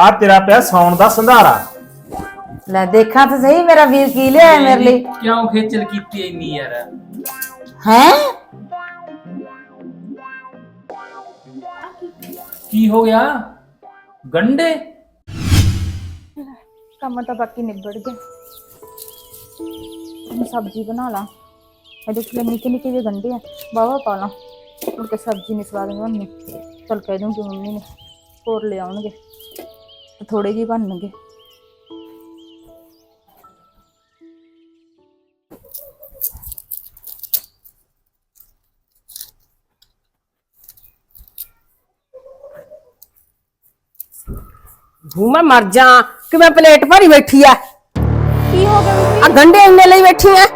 ਆ ਤੇਰਾ ਪਿਆ ਸੌਣ ਦਾ ਸੰਧਾਰਾ। ਲੈ ਦੇਖਾਂ ਤਾਂ ਸਹੀ ਮੇਰਾ ਵੀਰ ਕੀ ਲਿਆਇਆ ਮੇਰੇ ਲਈ। ਕਿਉਂ ਖੇਚਲ ਕੀਤੀ ਇੰਨੀ ਯਾਰ? ਹੈ? ਕੀ ਹੋ ਗਿਆ? ਗੰਡੇ? ਕੰਮ ਤਾਂ ਬਾਕੀ ਨਿਬੜ ਗਿਆ। ਮੈਂ ਸਬਜ਼ੀ ਬਣਾ ਲਾਂ। ਇਹਦੇ ਚ ਨਿੱਕੇ ਨਿੱਕੇ ਜਿਹੇ ਗੰਢੇ ਆ। ਬਾਵਾ ਪਾ ਲਾਂ। ਮੁੜ ਕੇ ਸਬਜ਼ੀ ਨਹੀਂ ਸਵਾਦ ਬਣਨੀ। ਚਲ ਕਹਿ ਦੂੰਗੀ ਮੰਮੀ ਨੇ। ਹੋਰ ਲੈ ਆਉਣਗੇ। ਥੋੜੇ ਜਿਹੇ ਬਣਨਗੇ। ਹੂੰ ਮੈਂ ਮਰ ਜਾ ਕਿ ਮੈਂ ਪਲੇਟ ਭਰੀ ਬੈਠੀ ਆ ਕੀ ਹੋ ਗਿਆ ਬੀਬੀ? ਆ ਗੰਡੇ ਇੰਨੇ ਲਈ ਬੈਠੀ ਆ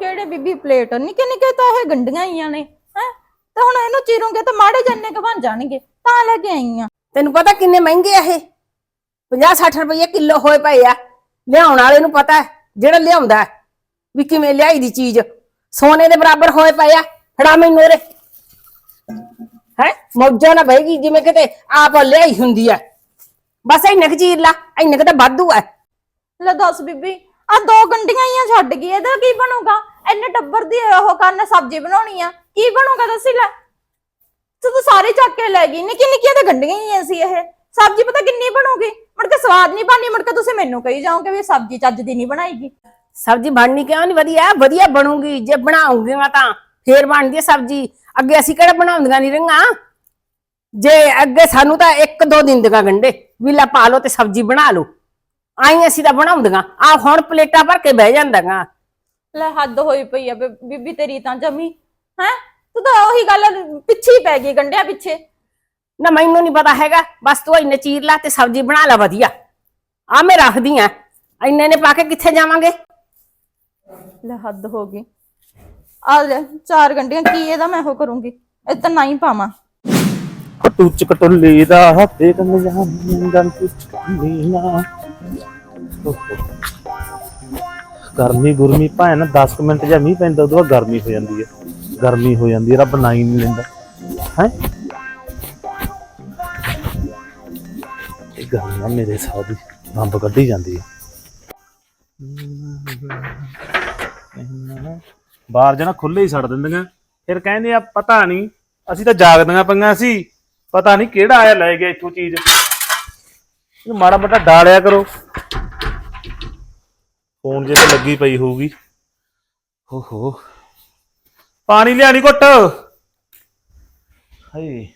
ਕਿਹੜੇ ਬੀਬੀ ਪਲੇਟ? ਨਿੱਕੇ ਨਿੱਕੇ ਤਾਂ ਇਹ ਗੰਢੀਆਂ ਹੀ ਆ ਨੇ ਹੈ? ਤੇ ਹੁਣ ਇਹਨੂੰ ਚੀਰੋਂਗੇ ਤਾਂ ਮਾੜੇ ਜੰਨੇ ਕ ਬਣ ਜਾਣਗੇ ਤਾਂ ਲੈ ਕੇ ਆਈ ਆ। ਤੈਨੂੰ ਪਤਾ ਕਿੰਨੇ ਮਹਿੰਗੇ ਆ ਇਹ? 50 60 ਰੁਪਏ ਕਿਲੋ ਹੋਏ ਪਏ ਆ। ਲਿਆਉਣ ਵਾਲੇ ਨੂੰ ਪਤਾ ਹੈ ਜਿਹੜਾ ਲਿਆਉਂਦਾ ਹੈ, ਵੀ ਕਿਵੇਂ ਲਿਆਈ ਦੀ ਚੀਜ਼। ਸੋਨੇ ਦੇ ਬਰਾਬਰ ਹੋਏ ਪਏ ਆ। ਫੜਾ ਮੈਨੂੰ ਰੇ ਹੈ? ਮੌਜਾਂ ਨਾ ਬਹਿਗੀ ਜਿਵੇਂ ਕਿਤੇ ਆਪ ਲਿਆਈ ਹੁੰਦੀ ਆ। ਬਸ ਇੰਨੇ ਕੁ ਚੀਰ ਲਾ ਇੰਨੇ ਕੁ ਤਾਂ ਵਾਧੂ ਆ। ਲੈ ਦੱਸ ਬੀਬੀ ਆ ਦੋ ਗੰਡੀਆਂ ਹੀ ਆ ਛੱਡ ਗਈ ਇਹਦਾ ਕੀ ਬਣੂਗਾ? ਇੰਨੇ ਟੱਬਰ ਦੀ ਉਹ ਕਰਨ ਸਬਜ਼ੀ ਬਣਾਉਣੀ ਆ। ਕੀ ਬਣੂਗਾ ਦੱਸੀ ਲੈ। ਤੂੰ ਸਾਰੇ ਚੱਕ ਕੇ ਲੈ ਗਈ ਨਿੱਕੀ ਨਿੱਕੀਆਂ ਤਾਂ ਗੰਢੀਆਂ ਹੀ ਸੀ ਇਹ। ਸਬਜ਼ੀ ਪਤਾ ਕਿੰਨੀ ਬਣੂਗੀ? ਮੁੜ ਕੇ ਸਵਾਦ ਨਹੀਂ ਬਣਨੀ ਮੁੜ ਕੇ ਤੁਸੀਂ ਮੈਨੂੰ ਕਹੀ ਜਾਓਗੇ ਵੀ ਸਬਜ਼ੀ ਚੱਜ ਦੀ ਨਹੀਂ ਬਣਾਈਗੀ। ਸਬਜ਼ੀ ਬਣਨੀ ਕਿਉਂ ਨਹੀਂ? ਵਧੀਆ ਵਧੀਆ ਬਣੂਗੀ। ਜੇ ਬਣਾਉਂਗੀਆਂ ਤਾਂ ਫੇਰ ਬਣਦੀ ਹੈ ਸਬਜ਼ੀ। ਅੱਗੇ ਅਸੀਂ ਕਿਹੜਾ ਬਣਾਉਂਦੀਆਂ ਨਹੀਂ ਰੰਗਾ ਜੇ ਅੱਗੇ ਸਾਨੂੰ ਤਾਂ ਇੱਕ ਦੋ ਦਿਨ ਦੀਆਂ ਗੰਡੇ ਵਿਲਾ ਪਾ ਲਓ ਤੇ ਸਬਜ਼ੀ ਬਣਾ ਲਓ। ਆਈ ਅਸੀਂ ਤਾਂ ਬਣਾਉਂਦੀਆਂ। ਆ ਹੁਣ ਪਲੇਟਾਂ ਭਰ ਕੇ ਬਹਿ ਜਾਂਦੀਆਂ ਲੈ ਹੱਦ ਹੋਈ ਪਈ ਆ ਬੀ- ਬੀਬੀ ਤੇਰੀ ਤਾਂ ਜਮੀ ਹੈ? ਤੂੰ ਤਾਂ ਉਹੀ ਗੱਲ ਪਿੱਛੇ ਹੀ ਪੈ ਗਈ ਗੰਢਿਆਂ ਪਿੱਛੇ। ਨਾ ਮੈਨੂੰ ਨਹੀਂ ਪਤਾ ਹੈਗਾ ਬਸ ਤੂੰ ਇੰਨੇ ਚੀਰ ਲਾ ਤੇ ਸਬਜ਼ੀ ਬਣਾ ਲੈ ਵਧੀਆ। ਆ ਮੈਂ ਰੱਖਦੀ ਆ ਇੰਨੇ ਨੇ ਪਾ ਕੇ ਕਿੱਥੇ ਜਾਵਾਂਗੇ? ਲੈ ਹੱਦ ਹੋ ਗਈ। ਆ ਲੈ ਚਾਰ ਗੰਢੀਆਂ ਕੀ ਇਹਦਾ ਮੈਂ ਉਹ ਕਰੂੰਗੀ? ਇਹ ਤਾਂ ਨਹੀਂ ਪਾਵਾਂ। ਟੂਚ ਕਟੁੱਲੀ ਦਾ ਹੱਥੇ ਕੰਨ ਜਾਂਦਨ ਟੂਚ ਕੰਨੀ ਨਾ ਗਰਮੀ ਗੁਰਮੀ ਭੈਣ 10 ਕੁ ਮਿੰਟ ਜਾਂ ਮੀਂਹ ਪੈਂਦਾ ਉਦੋਂ ਬਾਅਦ ਗਰਮੀ ਹੋ ਜਾਂਦੀ ਹੈ ਗਰਮੀ ਹੋ ਜਾਂਦੀ ਹੈ, ਰੱਬ ਨਾ ਹੀ ਨਹੀਂ ਲੈਂਦਾ। ਹੈ? ਇਹ ਗਰਮੀ ਨਾ ਮੇਰੇ ਸਾਹ ਦੀ ਬੰਬ ਕੱਢੀ ਜਾਂਦੀ ਹੈ। ਬਾਹਰ ਜਣਾ ਖੁੱਲੇ ਹੀ ਛੱਡ ਦਿੰਦੀਆਂ। ਫਿਰ ਕਹਿੰਦੇ ਆ, ਪਤਾ ਨਹੀਂ, ਅਸੀਂ ਤਾਂ ਜਾਗਦੀਆਂ ਪਈਆਂ ਸੀ। ਪਤਾ ਨਹੀਂ ਕਿਹੜਾ ਆਇਆ ਲੈ ਗਿਆ ਇੱਥੋਂ ਚੀਜ਼। ਇਹਨੂੰ ਮਾੜਾ ਮੋਟਾ ਡਾਲਿਆ ਕਰੋ। ਫੋਨ ਜੇ ਤੇ ਲੱਗੀ ਪਈ ਹੋਊਗੀ। ਹੋ ਹੋ ਪਾਣੀ ਲਿਆਣੀ ਘੁੱਟ। ਹਾਏ।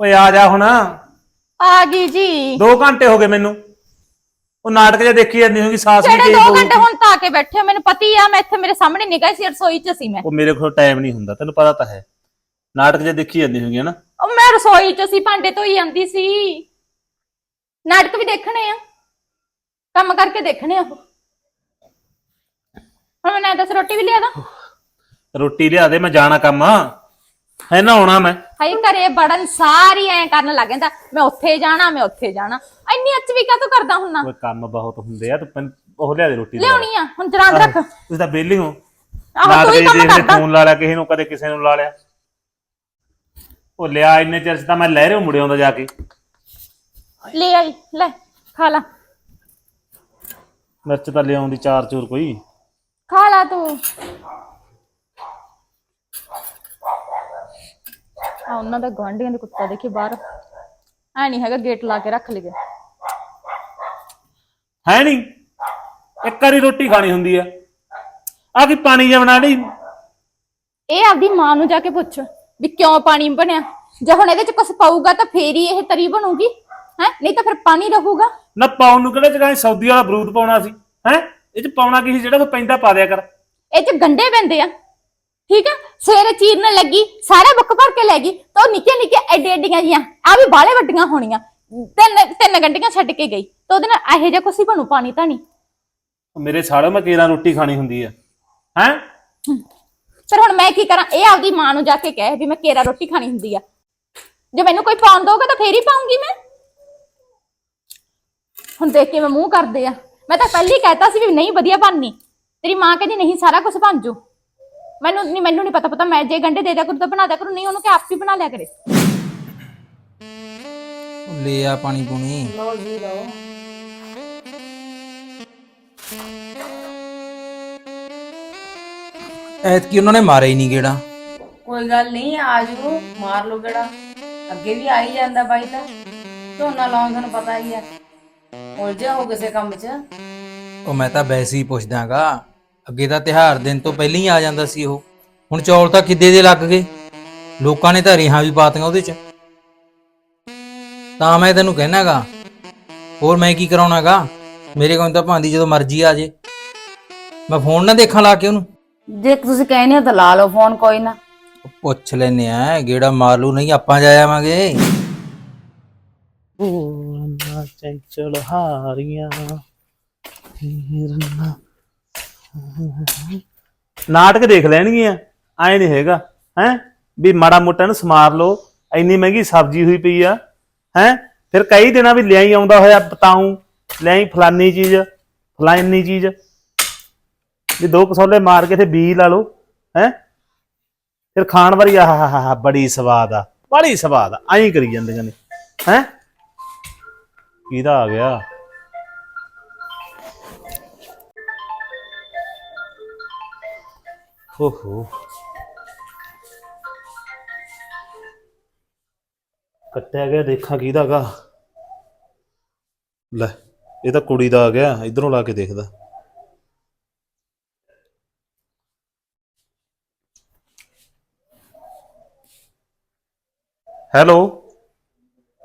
ਓਏ ਆ ਜਾ ਹੁਣ। ਆ ਗਈ ਜੀ। 2 ਘੰਟੇ ਹੋ ਗਏ ਮੈਨੂੰ। ਉਹ ਨਾਟਕ ਜਿਹਾ ਦੇਖੀ ਜਾਂਦੀ ਹੋਗੀ ਸਾਸ ਜਿਹੜੇ ਤੇਜ਼ 2 ਘੰਟੇ। ਹੁਣ ਤਾਂ ਆ ਕੇ ਬੈਠੇ ਹੋ, ਮੈਨੂੰ ਪਤੀ ਆ ਮੈਂ ਇੱਥੇ ਮੇਰੇ ਸਾਹਮਣੇ ਨਿਗਾਹ ਸੀ ਰਸੋਈ 'ਚ ਸੀ ਮੈਂ। ਉਹ ਮੇਰੇ ਕੋਲ ਟਾਈਮ ਨਹੀਂ ਹੁੰਦਾ ਤੈਨੂੰ ਪਤਾ ਤਾਂ ਹੈ। ਨਾਟਕ ਜਿਹਾ ਦੇਖੀ ਜਾਂਦੀ ਹੋਗੀ ਨਾ ਉਹ ਮੈਂ ਰਸੋਈ 'ਚ ਸੀ ਭਾਂਡੇ ਧੋਈ ਜਾਂਦੀ ਸੀ। ਨਾਟਕ ਵੀ ਦੇਖਣੇ ਆ। ਕੰਮ ਕਰਕੇ ਦੇਖਣੇ ਆ ਉਹ। ਹੁਣ ਮੈਂ ਨਾ ਦੱਸ ਰੋਟੀ ਵੀ ਲਿਆ ਦਾਂ? ਰੋਟੀ ਲਿਆ ਦੇ ਮੈਂ ਜਾਣਾ ਕੰਮ। ਹੈ ਨਾ ਆਉਣਾ ਮੈਂ। ਹਾਈ ਘਰੇ ਬੜਨ ਸਾਰੀ ਐ ਕਰਨ ਲੱਗ ਜਾਂਦਾ। ਮੈਂ ਉੱਥੇ ਜਾਣਾ ਮੈਂ ਉੱਥੇ ਜਾਣਾ। ਇੰਨੀ ਅੱਚ ਵੀ ਕਾਹਤੋਂ ਕਰਦਾ ਹੁੰਨਾ? ਕੋਈ ਕੰਮ ਬਹੁਤ ਹੁੰਦੇ ਆ ਤੂੰ ਪੈਨ- ਉਹ ਲਿਆ ਦੇ ਰੋਟੀ ਲਿਆ ਲਿਆਉਣੀ ਆ ਹੁਣ ਜਰਾਂ ਰੱਖ। ਤੁਸੀਂ ਤਾਂ ਵਿਹਲੇ ਹੋ। ਆਹੋ ਤੂੰ ਹੀ ਕੰਮ ਕਰਦਾ। ਫੋਨ ਲਾ ਲਿਆ ਕਿਸੇ ਨੂੰ ਕਦੇ ਕਿਸੇ ਨੂੰ ਲਾ ਲਿਆ। ਉਹ ਲਿਆ ਇੰਨੇ ਚਿਰ 'ਚ ਤਾਂ ਮੈਂ ਲਹਿਰੇ ਮੁੜਿਆ ਆਉਂਦਾ ਜਾ ਕੇ। ਲੈ ਆਈ ਲੈ ਖਾ ਲਾ। ਮਿਰਚ ਤਾਂ ਲਿਆਉਂਦੀ ਚਾਰ ਚੂਰ ਕੋਈ। ਖਾ ਲਾ ਤੂੰ। ਆ ਉਹਨਾਂ ਦਾ ਗਵਾਂਢੀਆਂ ਦੇ ਕੁੱਤਾ ਦੇਖੀ ਬਾਹਰ। ਐ ਨਹੀਂ ਹੈਗਾ ਗੇਟ ਲਾ ਕੇ ਰੱਖ ਲਈਏ। ਹੈ ਨਹੀਂ ਇੱਕ ਵਾਰੀ ਰੋਟੀ ਖਾਣੀ ਹੁੰਦੀ ਆ। ਆ ਕੀ ਪਾਣੀ ਜਿਹਾ ਬਣਾ ਲਈ? ਇਹ ਆਪਦੀ ਮਾਂ ਨੂੰ ਜਾ ਕੇ ਪੁੱਛ ਵੀ ਕਿਉਂ ਪਾਣੀ ਬਣਿਆ? ਜੇ ਹੁਣ ਇਹਦੇ ਚ ਕੁਝ ਪਾਊਗਾ ਤਾਂ ਫੇਰ ਹੀ ਇਹ ਤਰੀ ਬਣੂਗੀ। ਹੈ? ਨਹੀਂ ਤਾਂ ਫਿਰ ਪਾਣੀ ਰਹੂਗਾ। ਨਾ ਪਾਉਣ ਨੂੰ ਕਿਹੜੇ ਜਗ੍ਹਾ ਸੌਦੀ ਵਾਲਾ ਬਰੂਦ ਪਾਉਣਾ ਸੀ। ਹੈ? ਇਹ 'ਚ ਪਾਉਣਾ ਕੀ ਸੀ? ਜਿਹੜਾ ਕੋ ਪੈਂਦਾ ਪਾ ਦਿਆ ਕਰ। ਇਹ ਚ ਗੰਡੇ ਪੈਂਦੇ ਆ। ਠੀਕ ਆ? ਸਵੇਰੇ ਚੀਰਨ ਲੱਗੀ ਸਾਰਾ ਬੁੱਕ ਭਰ ਕੇ ਲੈ ਗਈ ਤਾਂ ਉਹ ਨਿੱਕੇ ਨਿੱਕੇ ਐਡੇ ਐਡੀਆਂ ਜੀਆਂ ਆ ਵੀ ਬਾਲੇ ਵੱਡੀਆਂ ਹੋਣੀਆਂ। ਤਿੰਨ ਤਿੰਨ ਗੰਡੀਆਂ ਛੱਡ ਕੇ ਗਈ ਤਾਂ ਉਹਦੇ ਨਾਲ ਇਹੋ ਜਿਹਾ ਕੁਛ ਹੀ ਬਣੂ ਪਾਣੀ ਤਾਂ ਨਹੀਂ ਮੇਰੇ ਸਾਲੇ ਮੈਂ ਕੇਰਾ ਰੋਟੀ ਖਾਣੀ ਹੁੰਦੀ ਆ। ਹੈ? ਫਿਰ ਹੁਣ ਮੈਂ ਕੀ ਕਰਾਂ? ਇਹ ਆਪਦੀ ਮਾਂ ਨੂੰ ਜਾ ਕੇ ਕਹਿ ਵੀ ਮੈਂ ਕੇਰਾ ਰੋਟੀ ਖਾਣੀ ਹੁੰਦੀ ਆ। ਜੇ ਮੈਨੂੰ ਕੋਈ ਪਾਉਣ ਦਊਗਾ ਤਾਂ ਫੇਰ ਹੀ ਪਾਉਂਗੀ ਮੈਂ। ਹੁਣ ਦੇਖ ਕੇ ਮੈਂ ਮੂੰਹ ਕਰਦੇ ਆ। ਮੈਂ ਤਾਂ ਪਹਿਲੀ ਕਹਿਤਾ ਸੀ ਵੀ ਨਹੀਂ ਵਧੀਆ ਬਣਨੀ। ਤੇਰੀ ਮਾਂ ਕਹਿੰਦੀ ਨਹੀਂ ਸਾਰਾ ਕੁਝ ਬਣ ਜੂ। ਮੈਨੂੰ ਨਹੀਂ ਮੈਨੂੰ ਨਹੀਂ ਪਤਾ ਪਤਾ ਮੈਂ ਜੇ ਗੰਡੇ ਦੇ ਦਿਆ ਕਰੂ ਤਾਂ ਬਣਾ ਦਿਆ ਕਰੂ ਨਹੀਂ ਉਹਨੂੰ ਕਿ ਆਪ ਹੀ ਬਣਾ ਲਿਆ ਕਰੇ। ਉਹ ਲੈ ਆ ਪਾਣੀ ਪੂਣੀ। ਲੋ ਜੀ ਲੋ ਐਤਕੀ ਉਹਨਾਂ ਨੇ ਮਾਰਿਆ ਹੀ ਨਹੀਂ ਗੇੜਾ ਕੋਈ ਗੱਲ ਨਹੀਂ ਆ ਜੂ ਮਾਰ ਲੋ ਗੜਾ ਅੱਗੇ ਵੀ ਆ ਹੀ ਜਾਂਦਾ ਬਾਈ ਤਾਂ। ਝੋਨਾ ਲਾਉਣ ਤੁਹਾਨੂੰ ਪਤਾ ਹੀ ਆ। ਉਲਝਿਆ ਹੋ ਕਿਸੇ ਕੰਮ 'ਚ। ਉਹ ਮੈਂ ਤਾਂ ਵੈਸੇ ਹੀ ਪੁੱਛਦਾਗਾ। ਅੱਗੇ ਤਾਂ ਤਿਹਾਰ ਦਿਨ ਤੋਂ ਪਹਿਲਾਂ ਹੀ ਆ ਜਾਂਦਾ ਸੀ ਉਹ। ਹੁਣ ਚੌਲ ਤਾਂ ਕਿੱਦੇ ਦੇ ਲੱਗ ਗਏ? ਲੋਕਾਂ ਨੇ ਤਾਂ ਰੇਹਾਂ ਵੀ ਪਾਤੀਆਂ ਉਹਦੇ 'ਚ। ਤਾਂ ਮੈਂ ਤੈਨੂੰ ਕਹਿਣਾਗਾ ਹੋਰ ਮੈਂ ਕੀ ਕਰਾਉਣਾਗਾ ਮੇਰੇ ਕੋਲ ਤਾਂ ਭਾਂਦੀ ਜਦੋਂ ਮਰਜ਼ੀ ਆ ਜੇ। ਮੈਂ ਫੋਨ ਨਾ ਦੇਖਾਂ ਲਾ ਕੇ ਉਹਨੂੰ। ਜੇ ਤੁਸੀਂ ਕਹਿੰਦੇ ਹੋ ਤਾਂ ਲਾ ਲਓ ਫੋਨ ਕੋਈ ਨਾ। ਪੁੱਛ ਲੈਨੇ ਆ ਗੇੜਾ ਮਾਰ ਲੂ ਨਹੀਂ ਆਪਾਂ ਜਾ ਆਵਾਂਗੇ। ਪੂਰਨਾ ਚੰਚਲ ਹਾਰੀਆਂ ਹੀਰਨਾ ਨਾਟਕ ਦੇਖ ਲੈਣਗੀਆਂ, ਐ ਨਹੀਂ ਹੈਗਾ, ਹੈ? ਵੀ ਮਾੜਾ ਮੋਟਾ ਨੂੰ ਸਮਾਰ ਲਓ, ਇੰਨੀ ਮਹਿੰਗੀ ਸਬਜ਼ੀ ਹੋਈ ਪਈ ਆ, ਹੈ? ਫਿਰ ਕਈ ਦਿਨਾਂ ਵੀ ਲਿਆਈ ਆਉਂਦਾ ਹੋਇਆ ਬਤਾਉ ਲਿਆਈ ਫਲਾਨੀ ਚੀਜ਼ ਫਲਾਨੀ ਚੀਜ਼। ਵੀ ਦੋ ਕਸੌਲੇ ਮਾਰ ਕੇ ਤੇ ਬੀ ਲਾ ਲੋ ਹੈ? ਫਿਰ ਖਾਣ ਵਾਰੀ ਆਹ, ਬੜੀ ਸਵਾਦ ਆ, ਬੜੀ ਸਵਾਦ ਆ, ਐਂ ਕਰੀ ਜਾਂਦੀਆਂ ਨੇ, ਹੈ? ਕਿਹਦਾ ਆ ਗਿਆ? ਓਹੋ। ਕੱਟਿਆ ਗਿਆ ਦੇਖਾਂ ਕਿਹਦਾ ਗਾ। ਲੈ ਇਹ ਤਾਂ ਕੁੜੀ ਦਾ ਆ ਗਿਆ ਇਧਰੋਂ ਲਾ ਕੇ ਦੇਖਦਾ। ਹੈਲੋ।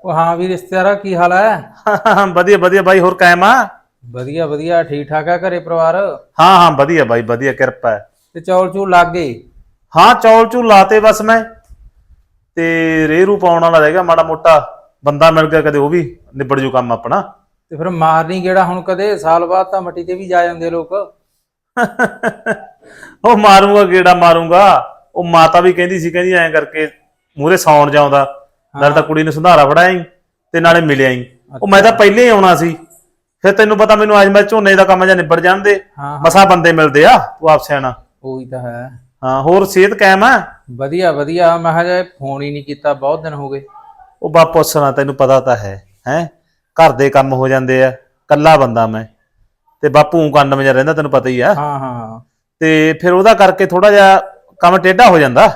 ਉਹ ਹਾਂ ਵੀ ਰਿਸ਼ਤੇਦਾਰਾ ਕੀ ਹਾਲ ਹੈ? ਵਧੀਆ ਵਧੀਆ ਬਾਈ ਹੋਰ ਕਾਇਮ ਆ? ਵਧੀਆ ਵਧੀਆ ਠੀਕ ਠਾਕ ਆ ਘਰੇ ਪਰਿਵਾਰ? ਹਾਂ ਹਾਂ ਵਧੀਆ ਬਾਈ ਵਧੀਆ ਕਿਰਪਾ ਹੈ। ਤੇ ਚੌਲ ਚੂਲ ਲੱਗ ਗਏ। ਹਾਂ ਚੌਲ ਚੂ ਲਾਤੇ ਬਸ ਮੈਂ। ਤੇ ਰੇਰੂ ਪਾਉਣ ਵਾਲਾ ਰਹਿ ਗਿਆ ਮਾੜਾ ਮੋਟਾ। ਬੰਦਾ ਮਿਲ ਗਿਆ ਕਦੇ ਉਹ ਵੀ ਨਿਬੜ ਜੂ ਕੰਮ ਆਪਣਾ। ਤੇ ਫਿਰ ਮਾਰਨੀ ਗੇੜਾ ਹੁਣ ਕਦੇ ਸਾਲ ਬਾਅਦ ਤਾਂ ਮੱਟੀ ਤੇ ਵੀ ਜਾ ਜਾਂਦੇ ਲੋਕ। ਉਹ ਮਾਰੂੰਗਾ ਗੇੜਾ ਮਾਰੂੰਗਾ। ਉਹ ਮਾਤਾ ਵੀ ਕਹਿੰਦੀ ਸੀ ਕਹਿੰਦੀ ਐਂ ਕਰਕੇ ਮੂਰੇ ਸੌਣ ਜਾਉਂਦਾ। ਨਾਲੇ ਤਾਂ ਕੁੜੀ ਨੂੰ ਸੰਧਾਰਾ ਫੜਾਇਆ ਈ ਤੇ ਨਾਲੇ ਮਿਲਿਆ ਈ। ਉਹ ਮੈਂ ਤਾਂ ਪਹਿਲੇ ਹੀ ਆਉਣਾ ਸੀ। ਫਿਰ ਤੈਨੂੰ ਪਤਾ ਮੈਨੂੰ ਅੱਜ ਮੈਂ ਝੋਨੇ ਦਾ ਕੰਮ ਜਾਂ ਨਿਬੜ ਜਾਂਦੇ। ਹਾਂ ਮਸਾ ਬੰਦੇ ਮਿਲਦੇ ਆ ਤੂੰ ਆਪ ਸਿਆਣਾ। ਉਹੀ ਤਾਂ ਹੈ। ਹਾਂ ਹੋਰ ਸਿਹਤ ਕਾਇਮ ਆ? ਵਧੀਆ ਵਧੀਆ। ਮੈਂ ਹਜੇ ਫੋਨ ਹੀ ਨਹੀਂ ਕੀਤਾ ਬਹੁਤ ਦਿਨ ਹੋ ਗਏ। ਉਹ ਬਾ ਪੁੱਛਣਾ ਤੈਨੂੰ ਪਤਾ ਤਾਂ ਹੈ ਹੈ? ਘਰ ਦੇ ਕੰਮ ਹੋ ਜਾਂਦੇ ਆ ਕੱਲਾ ਬੰਦਾ ਮੈਂ। ਤੇ ਬਾਪੂ ਕੰਨ ਵਿੱਚ ਰਹਿੰਦਾ ਤੈਨੂੰ ਪਤਾ ਹੀ ਆ। ਹਾਂ ਹਾਂ ਤੇ ਫਿਰ ਉਹਦਾ ਕਰਕੇ ਥੋੜਾ ਜਿਹਾ ਕੰਮ ਟੇਢਾ ਹੋ ਜਾਂਦਾ।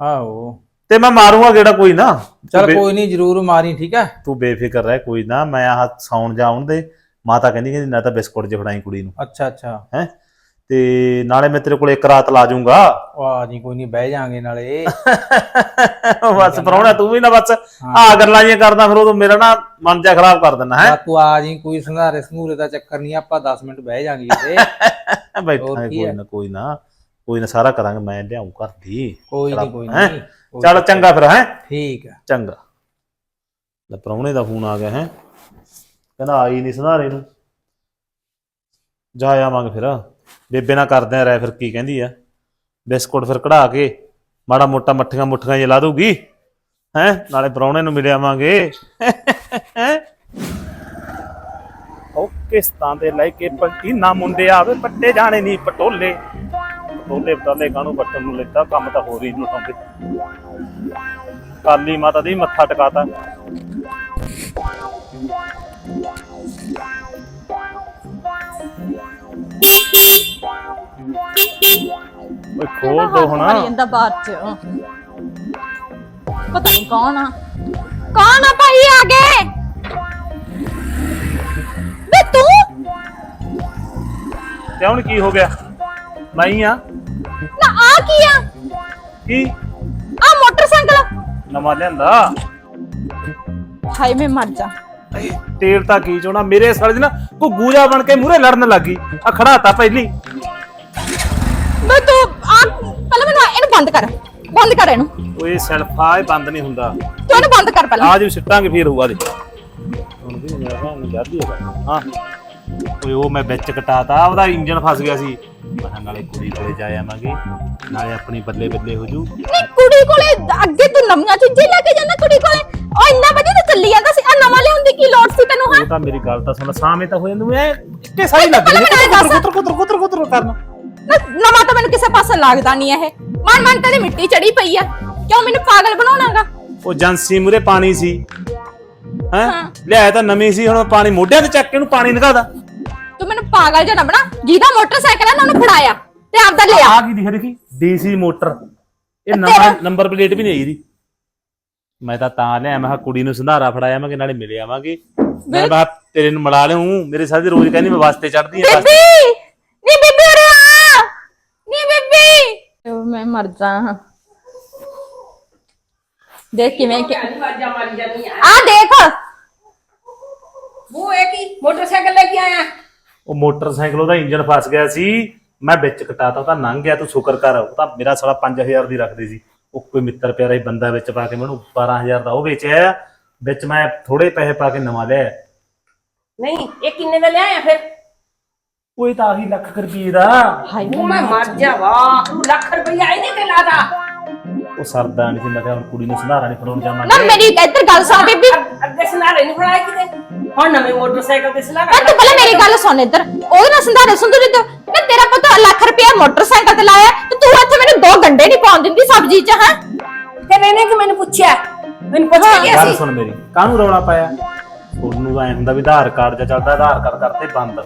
ਆਹੋ। ਤੇ ਮੈਂ ਮਾਰੂੰਗਾ ਗੇੜਾ ਕੋਈ ਨਾ। ਚਲ ਕੋਈ ਨਹੀਂ ਜਰੂਰ ਮਾਰੀ ਠੀਕ ਹੈ ਤੂੰ ਬੇਫਿਕਰ ਰਹਿ ਕੋਈ ਨਾ। ਮੈਂ ਆਹ ਸੌਣ ਜਾਉਣ ਦੇ। ਮਾਤਾ ਕਹਿੰਦੀ ਕਿ ਨਾ ਤਾਂ ਬਿਸਕੁਟ ਜੇ ਫੜਾਈ ਕੁੜੀ ਨੂੰ। ਅੱਛਾ ਅੱਛਾ। ਹੈ? ਤੇ ਨਾਲੇ ਮੈਂ ਤੇਰੇ ਕੋਲ ਇੱਕ ਰਾਤ ਲਾ ਜਾਊਂਗਾ। ਆ ਜੀ ਕੋਈ ਨਹੀਂ ਬਹਿ ਜਾਾਂਗੇ ਨਾਲੇ। ਬਸ ਪਰੌਣਾ ਤੂੰ ਵੀ ਨਾ ਬਸ ਆ ਗੱਲਾਂ ਜੀਆਂ ਕਰਦਾ ਫਿਰ ਉਦੋਂ ਮੇਰਾ ਨਾ ਮਨ ਜਾ ਖਰਾਬ ਕਰ ਦਿੰਦਾ ਹੈ। ਤੂੰ ਆ ਜੀ ਕੋਈ ਸੰਧਾਰੇ ਸੰਧੂਰੇ ਦਾ ਚੱਕਰ ਨਹੀਂ ਆਪਾਂ 10 ਮਿੰਟ ਬਹਿ ਜਾਾਂਗੇ ਤੇ ਹੋਰ ਬੈਠਾ ਕੀ ਕੋਈ? ਨਾ ਕੋਈ ਨਾ ਕੋਈ ਨਾ ਸਾਰਾ ਕਰਾਂਗੇ ਮੈਂ ਲਿਆਉਂ ਘਰ ਦੀ। ਕੋਈ ਨਹੀਂ ਕੋਈ? ਨਹੀਂ ਚੱਲ ਚੰਗਾ ਫਿਰ ਹੈ। ਠੀਕ ਹੈ। ਚੰਗਾ। ਲੈ ਪ੍ਰਾਹੁਣੇ ਦਾ ਫੋਨ ਆ ਗਿਆ ਹੈ। ਕਹਿੰਦਾ ਆਈ ਨਹੀਂ ਸੁਧਾਰੇ ਨੂੰ। ਜਾ ਆਵਾਂਗੇ ਫਿਰ। ਬੇਬੇ ਨਾਲ ਕਰਦੇ ਆ ਰਹਿ ਫਿਰ ਕੀ ਕਹਿੰਦੀ ਆ? ਬਿਸਕੁਟ ਫਿਰ ਕਢਾ ਕੇ ਮਾੜਾ ਮੋਟਾ ਮੱਠੀਆਂ ਮੁੱਠੀਆਂ ਜੇ ਲਾ ਦੂਗੀ ਹੈ? ਨਾਲੇ ਪ੍ਰਾਹੁਣੇ ਨੂੰ ਮਿਲ ਆਵਾਂਗੇ। ਉਹ ਕਿਸ਼ਤਾਂ ਦੇ ਲੈ ਕੇ ਪੱਕੀ ਨਾ ਮੁੰਡੇ ਆਵੇ, ਪੱਟੇ ਜਾਣੇ ਨਹੀਂ ਪਟੋਲੇ। ਪਟੋਲੇ ਪਟਾਲੇ ਕਾਹਨੂੰ ਪੱਟਣ ਨੂੰ ਲੈਂਦਾ, ਕੰਮ ਤਾਂ ਹੋਰ ਹੀ ਲੁਟਾਉਂਦੇ ਕਾਲੀ ਮਾਤਾ ਦੀ ਮੱਥਾ ਟਿਕਾਤਾ। ਓਏ ਖੋਲ ਦੋ ਹੁਣ। ਮਾਰੀ ਜਾਂਦਾ ਬਾਅਦ ਚ। ਪਤਾ ਨਹੀਂ ਕੌਣ ਆ। ਕੌਣ ਆ ਭਾਈ ਆ ਗਏ? ਵੇ ਤੂੰ? ਤੇ ਹੁਣ ਕੀ ਹੋ ਗਿਆ? ਮੈਂ ਹੀ ਆ। ਨਾ ਆ ਕੀ ਆ? ਕੀ? ਆ ਮੋਟਰਸਾਈਕਲ। ਨਵਾਂ ਲਿਆਂਦਾ। ਹਾਏ ਮੈਂ ਮਰ ਜਾ। ਤੇਲ ਤਾਂ ਕੀ ਚੋਣਾ ਮੇਰੇ ਸਾਲੇ ਦੀ ਨਾ ਤੂੰ ਗੂਜਾ ਬਣ ਕੇ ਮੂਰੇ ਲੜਨ ਲੱਗੀ। ਆ ਖੜਾਤਾ ਪਹਿਲੀ। ਵੇ ਤੂੰ ਆ ਪਹਿਲਾਂ ਮੈਨੂੰ ਇਹਨੂੰ ਬੰਦ ਕਰ ਬੰਦ ਕਰ ਇਹਨੂੰ। ਓਏ ਸੈਲਫਾ ਇਹ ਬੰਦ ਨਹੀਂ ਹੁੰਦਾ। ਤੂੰ ਇਹਨੂੰ ਬੰਦ ਕਰ ਪਹਿਲਾਂ। ਆ ਜੀ ਸਿੱਟਾਂਗੇ ਫੇਰ ਹੋਊਗਾ ਦੇ ਹੁਣ ਵੀ ਮੇਰਾ ਭੈਣ ਨੂੰ ਜਾਦੀ ਹੈਗਾ ਹਾਂ। ਓਏ ਉਹ ਮੈਂ ਵਿੱਚ ਕਟਾਤਾ ਉਹਦਾ ਇੰਜਨ ਫਸ ਗਿਆ ਸੀ। ਮੈਂ ਨਾਲੇ ਕੁੜੀ ਕੋਲੇ ਜਾ ਆਵਾਂਗੇ ਨਾਲੇ ਆਪਣੀ ਬੱਲੇ ਬੱਲੇ ਹੋ ਜੂ। ਨਹੀਂ ਕੁੜੀ ਕੋਲੇ ਅੱਗੇ ਤੂੰ ਨਵੀਆਂ ਚੀਜ਼ਾਂ ਲੈ ਕੇ ਜਾਂਦਾ ਕੁੜੀ ਕੋਲੇ? ਉਹ ਇੰਨਾ ਵਧੀਆ ਤਾਂ ਚੱਲੀ ਜਾਂਦਾ ਸੀ। ਆ ਨਵਾਂ ਲਿਆਉਣ ਦੀ ਕੀ ਲੋੜ ਸੀ ਤੈਨੂੰ ਹਾਂ? ਉਹ ਤਾਂ ਮੇਰੀ ਗੱਲ ਤਾਂ ਸੁਣ ਸਾਵੇਂ ਤਾਂ ਹੋ ਜਾਂਦੀ ਐ ਇੱਕੇ ਸਾਰੀ ਲੱਗ ਦੱਸ। ਕੁੱਤਰ ਕੁੱਤਰ ਕੁੱਤਰ ਕੁੱਤਰ ਕਰਨ। ਨਵਾਂ ਤਾਂ ਮੈਨੂੰ ਕਿਸੇ ਪਾਸੇ ਲੱਗਦਾ ਨਹੀਂ ਇਹ। ਮਨ ਮਨ ਤੇਰੀ ਮਿੱਟੀ ਚੜੀ ਪਈ ਆ। ਕਿਉਂ ਮੈਨੂੰ ਪਾਗਲ ਬਣਾਉਣਾਗਾ? ਉਹ ਏਜੰਸੀ ਮੂਰੇ ਪਾਣੀ ਸੀ। ਹੈ? ਲਿਆਇਆ ਤਾਂ ਨਵੀਂ ਸੀ ਹੁਣ ਪਾਣੀ ਮੋਢਿਆਂ ਤੇ ਚੱਕ ਕੇ ਇਹਨੂੰ ਪਾਣੀ ਨਿਕਾਦਾ ਤੂੰ ਮੈਨੂੰ ਪਾਗਲ ਜਿਹਾ ਨਾ ਬਣਾ ਜਿਹਦਾ ਮੋਟਰਸਾਈਕਲ ਹੈ ਨਾ ਉਹਨੂੰ ਫੜਾਇਆ ਤੇ ਆਪਦਾ ਲਿਆ। ਆ ਕੀ ਦਿਖ? ਰਹੀ ਡੀਸੀ ਮੋਟਰ। ਇਹ ਨੰਬਰ ਨੰਬਰ ਪਲੇਟ ਵੀ ਨਹੀਂ ਆਈ ਇਹਦੀ। ਮੈਂ ਤਾਂ ਤਾਂ ਲਿਆ ਮੈਂ ਕਿਹਾ ਕੁੜੀ ਨੂੰ ਸੰਧਾਰਾ ਫੜਾਇਆ ਮੈਂ ਕਿ ਨਾਲੇ ਮਿਲ ਆਵਾਂਗੇ। ਮੈਂ ਬਾ ਤੇਰੇ ਨੂੰ ਮਿਲਾ ਲਿਆਉਂ ਮੇਰੇ ਸਾਥੀ ਰੋਜ਼ ਕਹਿੰਦੀ ਮੈਂ ਵਾਸਤੇ ਚੜਦੀ ਆ ਬੀਬੀ! ਨੀ ਬੀਬੀ ਨੀ ਬੀਬੀ! ਮੈਂ ਮਰ ਜਾ ਦੇਖ ਕਿਵੇਂ ਕਿ ਆਵਾਜ਼ਾਂ ਮਾਰੀ ਜਾਂਦੀ ਆ? ਆ ਦੇਖ। ਉਹ ਇਹ ਕੀ? ਮੋਟਰਸਾਈਕਲ ਲੈ ਕੇ ਆਇਆ? ਉਹ ਮੋਟਰਸਾਈਕਲ ਉਹਦਾ ਇੰਜਨ ਫਸ ਗਿਆ ਸੀ ਮੈਂ ਵਿੱਚ ਕਟਾਤਾ ਉਹ ਤਾਂ ਲੰਘ ਗਿਆ ਤੂੰ ਸ਼ੁਕਰ ਕਰ ਉਹ ਤਾਂ ਮੇਰਾ ਸਾਲਾ 5000 ਦੀ ਰੱਖਦੇ ਸੀ। ਉਹ ਕੋਈ ਮਿੱਤਰ ਪਿਆਰਾ ਹੀ ਬੰਦਾ ਵਿੱਚ ਪਾ ਕੇ ਮੈਨੂੰ 12000 ਦਾ ਉਹ ਵੇਚਿਆ ਵਿੱਚ ਮੈਂ ਥੋੜੇ ਪੈਸੇ ਪਾ ਕੇ ਨਵਾਂ ਲਿਆ ਨਹੀਂ ਇਹ ਕਿੰਨੇ ਦਾ ਲਿਆਇਆ ਫਿਰ? ਉਹ ਇਹ ਤਾਂ ਆਹੀ ਲੱਖ ਕੁ ਰੁਪਏ ਦਾ। ਉਹ ਮੈਂ ਮਰ ਜਾਵਾ ਤੂੰ ਲੱਖ ਰੁਪਈਆ ਇਹਨੇ ਤੇ ਲਾਦਾ। ਉਹ ਸਰਦਾ ਨਹੀਂ ਸੀ ਮੈਂ ਕਿਹਾ ਹੁਣ ਕੁੜੀ ਨੂੰ ਸੰਧਾਰਾ ਨਹੀਂ ਫੜਾਉਣ ਨਾ ਜਾਵਾਂਗੇ ਮੇਰੀ ਇੱਧਰ ਗੱਲ ਸੁਣ ਬੀਬੀ। ਅੱਗੇ ਸਨਾਰੇ ਨਹੀਂ ਫੜਾਇਆ ਕਿਤੇ? ਹੁਣ ਨਵੇਂ ਮੋਟਰਸਾਈਕਲ ਤੇ ਸਲਾਹ ਨਾ ਤੂੰ ਪਹਿਲਾਂ ਮੇਰੀ ਗੱਲ ਸੁਣ ਇੱਧਰ। ਉਹਦੇ ਨਾਲ ਸੰਧਾਰੇ ਸੁੰਦਰੀ ਤੇ ਨਾ ਤੇਰਾ ਪੁੱਤ ਲੱਖ ਰੁਪਇਆ ਮੋਟਰਸਾਈਕਲ ਤੇ ਲਾਇਆ ਤੇ ਤੂੰ ਇੱਥੇ ਮੈਨੂੰ ਦੋ ਗੰਡੇ ਨਹੀਂ ਪਾਉਣ ਦਿੰਦੀ ਸਬਜ਼ੀ 'ਚ ਹੈ? ਫਿਰ ਇਹਨੇ ਕਿ ਮੈਨੂੰ ਪੁੱਛਿਆ? ਮੈਨੂੰ ਪੁੱਛ ਕੇ ਗੱਲ ਸੁਣ ਮੇਰੀ ਕਾਹਨੂੰ ਰੌਲਾ ਪਾਇਆ? ਤੁਹਾਨੂੰ ਐ ਹੁੰਦਾ ਵੀ ਆਧਾਰ ਕਾਰਡ ਜਾਂ ਚੱਲਦਾ ਆਧਾਰ ਕਾਰਡ ਕਰਤੇ ਬੰਦ।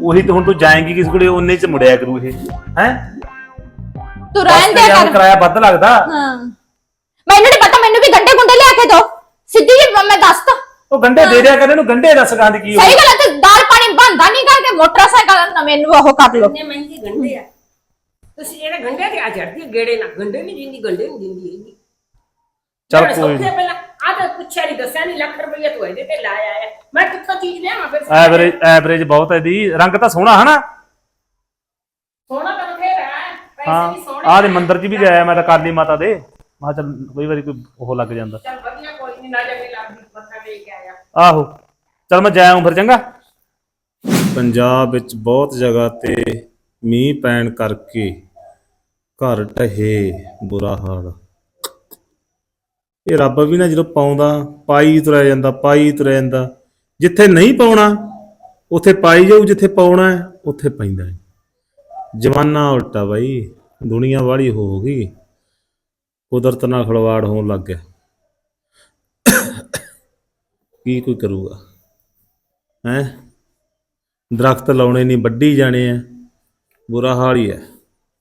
ਉਹੀ ਤੇ ਹੁਣ ਤੂੰ ਜਾਏਂਗੀ ਕਿਸ ਕੋਲੇ ਉਹਨੇ ਚ ਮੁੜਿਆ ਕਰੂ ਇਹ ਹੈ? ਤੂੰ ਰਹਿਣ ਦੇ ਕਰ। ਕਿਰਾਇਆ ਵੱਧ ਲੱਗਦਾ। ਹਾਂ। ਮੈਨੂੰ ਨਹੀਂ ਪਤਾ ਮੈਨੂੰ ਵੀ ਗੰਡੇ ਗੁੰਡੇ ਲਿਆ ਕੇ ਦੋ। ਸਿੱਧੀ ਜੀ ਮੈਂ ਦੱਸਤਾ ਉਹ ਗੰਡੇ ਦੇ ਦਿਆ ਕਰ ਇਹਨੂੰ ਗੰਡੇ ਦੱਸ ਗਾਂ ਦੀ ਕੀ ਸਹੀ ਗੱਲ ਹੈ ਤੇ ਦਾਲ ਪਾਣੀ ਬੰਦਾ ਨਹੀਂ ਕਰਕੇ ਮੋਟਰਸਾਈਕਲ ਨਾ ਮੈਨੂੰ ਉਹ ਕਰ ਲੋ ਇੰਨੇ ਮਹਿੰਗੇ ਗੰਡੇ ਆ। ਤੁਸੀਂ ਇਹਦੇ ਗੰਡੇ ਤੇ ਆ ਚੜਦੀ ਗੇੜੇ ਨਾਲ। ਗੰਡੇ ਨਹੀਂ ਦਿੰਦੀ ਗੰਡੇ ਨਹੀਂ ਦਿੰਦੀ ਹੈਗੀ ਚੱਲ ਕੋਈ ਸੌਖੇ ਪਹਿਲਾਂ। ਆ ਤਾਂ ਪੁੱਛਿਆ ਨਹੀਂ ਦੱਸਿਆ ਨਹੀਂ ਲੱਖ ਰੁਪਈਆ ਤੂੰ ਇਹਦੇ ਤੇ ਲਾਇਆ ਹੈ ਮੈਂ ਕਿੱਥੋਂ ਚੀਜ਼ ਲਿਆਵਾਂ ਫਿਰ? ਐਵਰੇਜ ਐਵਰੇਜ ਬਹੁਤ ਹੈ ਇਹਦੀ। ਰੰਗ ਤਾਂ ਸੋਹਣਾ ਹਨਾ? ਸੋਹਣਾ ਤਾਂ ਹੈ ਵੀ ਸੋਹਣੇ ਆਹ ਦੇ ਮੰਦਿਰ 'ਚ ਵੀ ਜਾਇਆ ਮੈਂ ਤਾਂ ਕਾਲੀ ਮਾਤਾ ਦੇ। ਮੈਂ ਕਿਹਾ ਚੱਲ ਕਈ ਵਾਰੀ ਕੋਈ ਉਹ ਲੱਗ ਜਾਂਦਾ। ਚੱਲ ਵਧੀਆ ਕੋਈ ਨਹੀਂ ਨਾ ਜਗੇ ਲੱਗਦੀ ਮੱਥਾ ਟੇਕ ਕੇ ਆਇਆ ਆਹੋ ਚਲ ਮੈਂ ਜਾਇਆ ਫਿਰ ਚੰਗਾ। ਪੰਜਾਬ ਵਿੱਚ ਬਹੁਤ ਜਗ੍ਹਾ ਤੇ ਮੀਂਹ ਪੈਣ ਕਰਕੇ ਘਰ ਢਹੇ ਬੁਰਾ ਹਾਲ। ਇਹ ਰੱਬ ਵੀ ਨਾ ਜਦੋਂ ਪਾਉਂਦਾ ਪਾਈ ਤੁਰਿਆ ਜਾਂਦਾ ਪਾਈ ਤੁਰਿਆ ਜਾਂਦਾ। ਜਿੱਥੇ ਨਹੀਂ ਪਾਉਣਾ ਉੱਥੇ ਪਾਈ ਜਾਊ ਜਿੱਥੇ ਪਾਉਣਾ ਹੈ, ਉੱਥੇ ਪੈਂਦਾ ਹੈ। ਜਮਾਨਾ ਉਲਟਾ ਬਾਈ। ਦੁਨੀਆ ਵਾਲੀ ਹੋ ਗਈ। ਕੁਦਰਤ ਨਾਲ ਖਿਲਵਾੜ ਹੋਣ ਲੱਗ ਗਿਆ। ਕੀ ਕੋਈ ਕਰੂਗਾ? ਹੈ? ਦਰਖਤ ਲਾਉਣੇ ਨਹੀਂ ਵੱਢੀ ਜਾਣੇ ਆ। ਬੁਰਾ ਹਾਲ ਹੀ ਹੈ।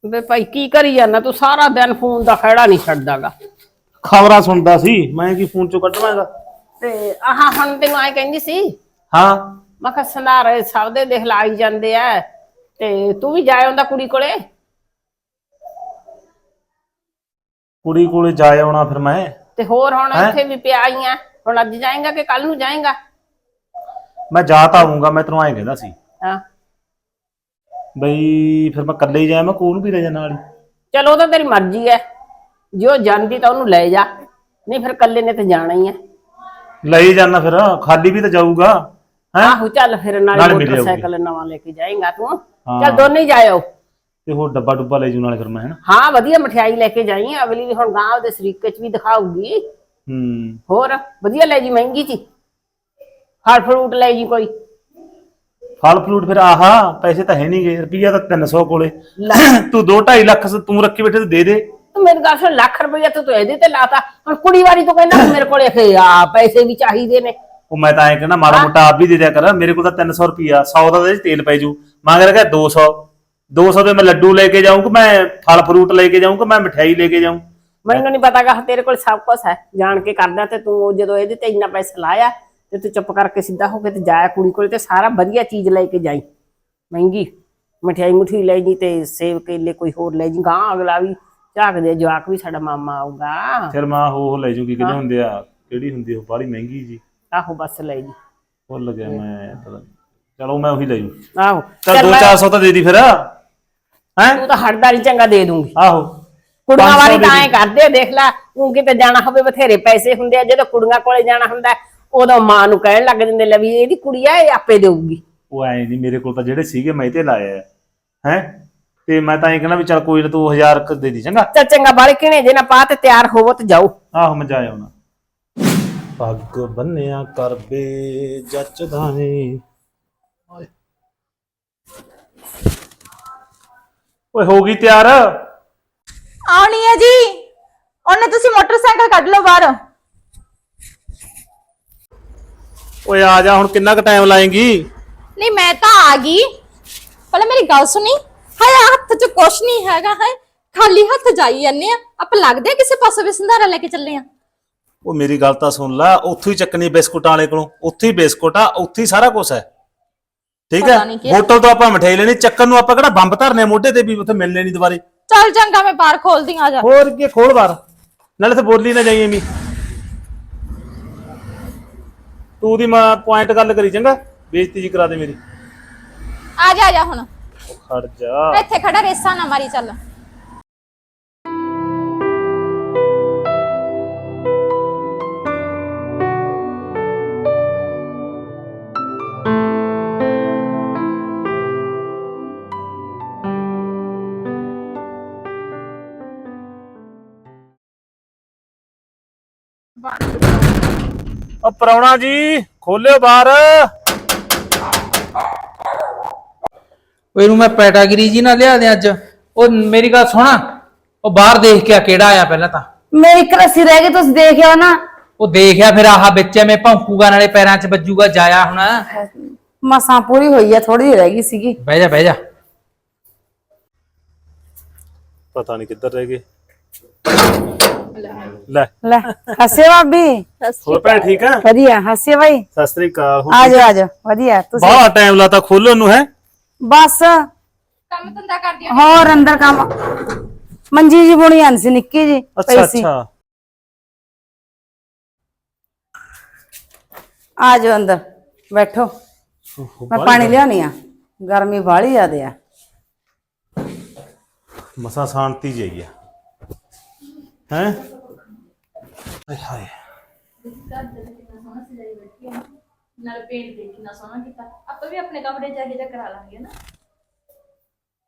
ਵੇ ਭਾਈ ਕੀ ਕਰੀ ਜਾਂਦਾ ਤੂੰ ਸਾਰਾ ਦਿਨ ਫੋਨ ਦਾ ਖੜਾ ਨਹੀਂ ਛੱਡਦਾਗਾ। ਖਬਰਾਂ ਸੁਣਦਾ ਸੀ। ਮੈਂ ਕੀ ਫੋਨ ਚੋਂ ਕੱਢਵਾਂਗਾ? ਤੇ ਆਹ ਹੁਣ ਤੈਨੂੰ ਆਏ ਕਹਿੰਦੀ ਸੀ? ਹਾਂ। ਮੈਂ ਕਿਹਾ ਸੰਧਾਰੇ ਸਭ ਦੇ ਦੇਖ ਲਾਈ ਜਾਂਦੇ ਆ। ਤੇ ਤੂੰ ਵੀ ਜਾਏ ਹੁੰਦਾ ਕੁੜੀ ਕੋਲੇ। ਕੁੜੀ ਕੋਲੇ ਜਾ ਆਉਣਾ ਫਿਰ ਮੈਂ। ਤੇ ਹੋਰ ਹੁਣ ਹੈਂ? ਇੱਥੇ ਵੀ ਪਿਆ ਹੀ ਆ। ਹੁਣ ਅੱਜ ਜਾਏਗਾ ਕਿ ਕੱਲ ਨੂੰ ਜਾਏਗਾ? ਮੈਂ ਜਾ ਤਾਂ ਆਉਂਗਾ ਮੈਂ ਤੈਨੂੰ ਐਂ ਕਹਿੰਦਾ ਸੀ। ਹਾਂ। ਬਈ ਫਿਰ ਮੈਂ ਇਕੱਲੇ ਹੀ ਜਾਇਆ ਮੈਂ ਕੋਲ ਵੀ ਰਹਿ ਜਾਣਾ ਵਾਲੀ ਚਲੋ ਉਹ ਤਾਂ ਤੇਰੀ ਮਰਜ਼ੀ ਹੈ ਜੋ ਜਾਂਦੀ ਤਾਂ ਉਹਨੂੰ ਲੈ ਜਾ। ਨਹੀਂ ਫਿਰ ਕੱਲੇ ਨੇ ਤੇ ਜਾਣਾ ਹੀ ਹੈ ਲਈ ਜਾਣਾ ਫਿਰ ਖਾਲੀ ਵੀ ਤਾਂ ਜਾਊਗਾ। ਹੈ? ਆਹੋ ਚੱਲ ਫਿਰ ਨਾਲੇ ਨਾਲੇ ਮਿਲ ਮੋਟਰਸਾਈਕਲ ਨਵਾਂ ਲੈ ਕੇ ਜਾਏਗਾ ਤੂੰ। ਹਾਂ। ਚੱਲ ਦੋਨੇ ਹੀ ਜਾਇਓ। ਤੇ ਹੋਰ ਡੱਬਾ ਡੁੱਬਾ ਲੈ ਜੂ ਨਾਲੇ ਫਿਰ ਮੈਂ ਹੈਨਾ? ਹਾਂ ਵਧੀਆ ਮਠਿਆਈ ਲੈ ਕੇ ਜਾਈ ਅਗਲੀ ਵੀ ਹੁਣ ਗਾਂ ਉਹਦੇ ਸਰੀਕੇ ਚ ਵੀ ਦਿਖਾਊਗੀ। ਹੂੰ। ਹੋਰ ਵਧੀਆ ਲੈ ਜੀ ਮਹਿੰਗੀ ਜੀ। ਫਲ ਫਰੂਟ ਲੈ ਜੀ ਕੋਈ। ਫਲ ਫਰੂਟ ਫਿਰ ਆਹਾ ਪੈਸੇ ਤਾਂ ਹੈ ਨਹੀਂਗੇ ਰੁਪਈਆ ਤਾਂ 300 ਕੋਲੇ। ਤੂੰ 2.5 ਲੱਖ ਤੂੰ ਰੱਖੀ ਬੈਠੇ ਤੇ ਦੇ ਦੇ। ਤੂੰ ਮੇਰੇ ਗੱਲ ਸੁਣ ਲੱਖ ਰੁਪਈਆ ਤੂੰ ਇਹਦੇ ਤੇ ਲਾਤਾ। ਹੁਣ ਕੁੜੀ ਵਾਰੀ ਤੂੰ ਕਹਿੰਦਾ ਮੇਰੇ ਕੋਲੇ ਆ ਪੈਸੇ ਵੀ ਚਾਹੀਦੇ ਨੇ। ਉਹ ਮੈਂ ਤਾਂ ਐਂ ਕਹਿੰਦਾ ਮਾੜਾ ਮੋਟਾ ਆਪ ਵੀ ਦੇ ਦਿਆ ਕਰ ਮੇਰੇ ਕੋਲ ਤਾਂ 300 ਰੁਪਿਆ 100 ਦਾ ਤੇਲ ਪੈ ਜੂ। ਮੰਗ ਰਿਹਾ 200 200 ਦੇ ਮੈਂ ਲੱਡੂ ਲੈ ਕੇ ਜਾਊਂ ਕਿ ਮੈਂ ਫਲ ਫਰੂਟ ਲੈ ਕੇ ਜਾਊਂ ਕਿ ਮੈਂ ਮਠਿਆਈ ਲੈ ਕੇ ਜਾਊਂ। ਮੈਨੂੰ ਨਹੀਂ ਪਤਾਗਾ ਤੇਰੇ ਕੋਲ ਸਭ ਕੁਝ ਹੈ ਜਾਣ ਕੇ ਕਰਦਾ ਤੇ ਤੂੰ ਜਦੋਂ ਇਹਦੇ ਤੇ ਇੰਨਾ ਪੈਸਾ ਲਾਇਆ ਤੇ ਤੂੰ ਚੁੱਪ ਕਰਕੇ ਸਿੱਧਾ ਹੋ ਕੇ ਤੇ ਜਾਇਆ ਕੁੜੀ ਕੋਲੇ ਤੇ ਸਾਰਾ ਵਧੀਆ ਚੀਜ਼ ਲੈ ਕੇ ਜਾਈ। ਮਹਿੰਗੀ ਮਠਿਆਈ ਮੁਠੀ ਲੈ ਜੀ ਤੇ ਸੇਬ ਕੇਲੇ ਕੋਈ ਹੋਰ ਲੈ ਜੀ ਗਾਂ ਅਗਲਾ ਵੀ ਝਾਕਦੇ ਜਵਾਕ ਵੀ ਸਾਡਾ ਮਾਮਾ ਆਊਗਾ। ਫਿਰ ਮਾਂ ਹੋ ਹੋ ਲੈ ਜੂਗੀ ਕਿਹਦੇ ਹੁੰਦੇ ਆ ਕਿਹੜੀ ਹੁੰਦੀ ਉਹ ਬਾਹਲੀ ਮਹਿੰਗੀ ਜੀ। ਆਹੋ ਬਸ ਲੈ ਜੀ। ਭੁੱਲ ਗਿਆ ਮੈਂ ਪਤਾ। ਚਲੋ ਮੈਂ ਉਹੀ ਲੈ ਜੂ। ਆਹੋ। ਚਲ ਚੱਲ ਮੈਂ- 2-400 ਤਾਂ ਦੇ ਦੀ ਫਿਰ। ਹੈ? ਤੂੰ ਤਾਂ ਹੜਦਾਰੀ ਚੰਗਾ ਦੇ ਦੂੰਗੀ। ਆਹੋ। ਕੁੜੀਆਂ 500 ਵਾਲੀ ਤਾਂ। ਐ ਕਰਦੇ ਆ, ਦੇਖ ਲੈ ਉਹ ਕਿਤੇ ਜਾਣਾ ਹੋਵੇ ਬਥੇਰੇ ਪੈਸੇ ਹੁੰਦੇ ਆ ਜਦੋਂ ਕੁੜੀਆਂ ਕੋਲੇ ਜਾਣਾ ਹੁੰਦਾ ਉਦੋਂ ਮਾਂ ਨੂੰ ਕਹਿਣ ਲੱਗ ਜਾਂਦੇ ਲੈ ਵੀ ਇਹਦੀ ਕੁੜੀ ਆ ਇਹ ਆਪੇ ਦੇਊਗੀ। ਉਹ ਐ ਨਹੀਂ ਮੇਰੇ ਕੋਲ ਤਾਂ ਜਿਹੜੇ ਸੀਗੇ ਮੈਂ ਤੇ ਲਾਇਆ ਹੈ? ਤੇ ਮੈਂ ਤਾਂ ਇਹ ਕਹਿੰਦਾ ਵੀ ਚਲ ਕੋਈ ਨਾ ਤੂੰ 1000 ਕ ਦੇ ਦੀ ਚੰਗਾ? ਚੱਲ ਚੰਗਾ ਬਾਲੇ ਕਿਣੇ ਜੇ ਨਾ ਪਾ ਤੇ ਤਿਆਰ ਹੋਵੋ ਤੇ ਜਾਓ। ਆਹੋ ਮੈਂ ਜਾ ਆਉਣਾ। ਪੱਗ ਬੰਨਿਆ ਕਰਬੇ ਜੱਚਦਾ ਏ ਓਏ ਹੋ ਗਈ ਤਿਆਰ। ਆਉਣੀ ਹੈ ਜੀ। ਉਹਨੇ ਤੁਸੀਂ ਮੋਟਰਸਾਈਕਲ ਕੱਢ ਲਓ ਬਾਹਰ। ਓਏ ਆ ਜਾ ਹੁਣ ਕਿੰਨਾ ਕੁ ਟਾਈਮ ਲਾਏਂਗੀ? ਨਹੀਂ ਮੈਂ ਤਾਂ ਆ ਗਈ। ਪਹਿਲਾਂ ਮੇਰੀ ਗੱਲ ਸੁਣੀ। ਹਾਏ ਹੱਥ 'ਚ ਕੁਛ ਨਹੀਂ ਹੈਗਾ ਹੈ ਖਾਲੀ ਹੱਥ ਜਾਈ ਜਾਂਦੇ ਆ। ਆਪਾਂ ਲੱਗਦੇ ਆ ਕਿਸੇ ਪਾਸੇ ਵੀ ਸੰਧਾਰਾ ਲੈ ਕੇ ਚੱਲੇ ਆ। ਉਹ ਮੇਰੀ ਗੱਲ ਤਾਂ ਸੁਣ ਲੈ ਉੱਥੋਂ ਹੀ ਚੱਕਣੀ ਬਿਸਕੁਟਾਂ ਵਾਲੇ ਕੋਲੋਂ। ਉੱਥੇ ਹੀ ਬਿਸਕੁਟ ਆ ਉੱਥੇ ਹੀ ਸਾਰਾ ਕੁਝ ਹੈ। ਠੀਕ ਪਤਾ ਹੈ? ਨੀ ਕੀ- ਹੋਟਲ ਤੋਂ ਆਪਾਂ ਮਠਿਆਈ ਲੈਣੀ ਚੱਕਣ ਨੂੰ ਆਪਾਂ ਕਿਹੜਾ ਬੰਬ ਧਰਨੇ ਆ ਮੋਢੇ ਤੇ ਵੀ ਉੱਥੇ ਮਿਲਣੇ ਨਹੀਂ ਦੁਬਾਰੇ। ਚੱਲ ਚੰਗਾ ਮੈਂ ਬਾਹਰ ਖੋਲਦੀ ਆ ਜਾ। ਹੋਰ ਕੀ ਖੋਲ ਬਾਰ ਨਾਲੇ ਤੇ ਬੋਲੀ ਨਾ ਜਾਈ ਐਵੇਂ। ਤੂੰ ਦੀ ਮਾਂ ਪੁਆਇੰਟ ਗੱਲ ਕਰੀ ਚੰਗਾ? ਬੇਇੱਜ਼ਤੀ ਜੀ ਕਰਾ ਦੇ ਮੇਰੀ। ਆ ਜਾ ਆ ਜਾ ਹੁਣ। ਖੜ ਜਾ। ਇੱਥੇ ਖੜਾ ਰੇਸਾ ਨਾ ਮਾਰੀ ਚੱਲ। ਉਹ ਪਰੌਣਾ ਜੀ ਖੋਲਿਓ ਬਾਹਰ। ਉਹ ਇਹਨੂੰ ਮੈਂ ਪੈਟਾਗਰੀ ਜੀ ਨਾ ਲਿਆ ਦੇ ਅੱਜ। ਉਹ ਮੇਰੀ ਗੱਲ ਸੁਣ। ਉਹ ਬਾਹਰ ਦੇਖ ਕੇ ਆ ਕਿਹੜਾ ਆਇਆ ਪਹਿਲਾਂ ਤਾਂ। ਮੇਰੀ ਇੱਕ ਰੱਸੀ ਰਹਿ ਗਈ ਤੁਸੀਂ ਦੇਖਿਓ ਨਾ। ਉਹ ਦੇਖਿਆ ਫਿਰ ਆਹ ਵਿੱਚ ਐਵੇਂ ਭੌਂਕੂਗਾ ਨਾਲੇ ਪੈਰਾਂ 'ਚ ਵੱਜੂਗਾ ਜਾਇਆ ਹੁਣ। ਮਸਾਂ ਪੂਰੀ ਹੋਈ ਆ ਥੋੜੀ ਰਹਿ ਗਈ ਸੀਗੀ। ਬਹਿ ਜਾ ਬਹਿ ਜਾ। ਪਤਾ ਨਹੀਂ ਕਿੱਧਰ ਰਹਿ ਗਏ। ਲੈ। ਲੈ। ਹੱਸੇ ਭਾਬੀ? ਹੋਰ ਭੈਣ ਠੀਕ ਆ? ਵਧੀਆ ਹੱਸੇ ਬਾਈ ਸਤਿ ਸ੍ਰੀ ਅਕਾਲ। ਹੋਰ ਆ ਜਾ ਆ? ਜਾ ਵਧੀਆ ਤੁਸੀਂ? ਬਾਹਲਾ ਟਾਈਮ ਲਾਤਾ ਖੋਲਣ ਨੂੰ ਹੈ? ਬਸ। ਕੰਮ ਧੰਦਾ ਕਰਦੀ ਹੋਰ ਅੰਦਰ ਕੰਮ। ਮੰਜੀ ਜੀ ਬੁਣੀ ਆਂ ਸੀ ਨਿੱਕੀ ਜੀ ਅੱਛਾ ਅੱਛਾ। ਆ ਜਾਓ ਅੰਦਰ ਬੈਠੋ। ਮੈਂ ਪਾਣੀ ਲਿਆਉਣੀ ਆ। ਗਰਮੀ ਬਾਹਲੀ ਜ਼ਿਆਦੇ ਆ। ਮਸਾ ਸ਼ਾਂਤੀ ਜਿਹੀ ਆ। ਹੈ? ਹਾਏ ਨਾਲ ਪੇਂਟ ਦੇ ਕਿੰਨਾ ਸੋਹਣਾ ਕੀਤਾ। ਆਪਾਂ ਵੀ ਆਪਣੇ ਕਮਰੇ ਚ ਇਹ ਜਿਹਾ ਕਰਾ ਲਾਂਗੇ ਨਾ।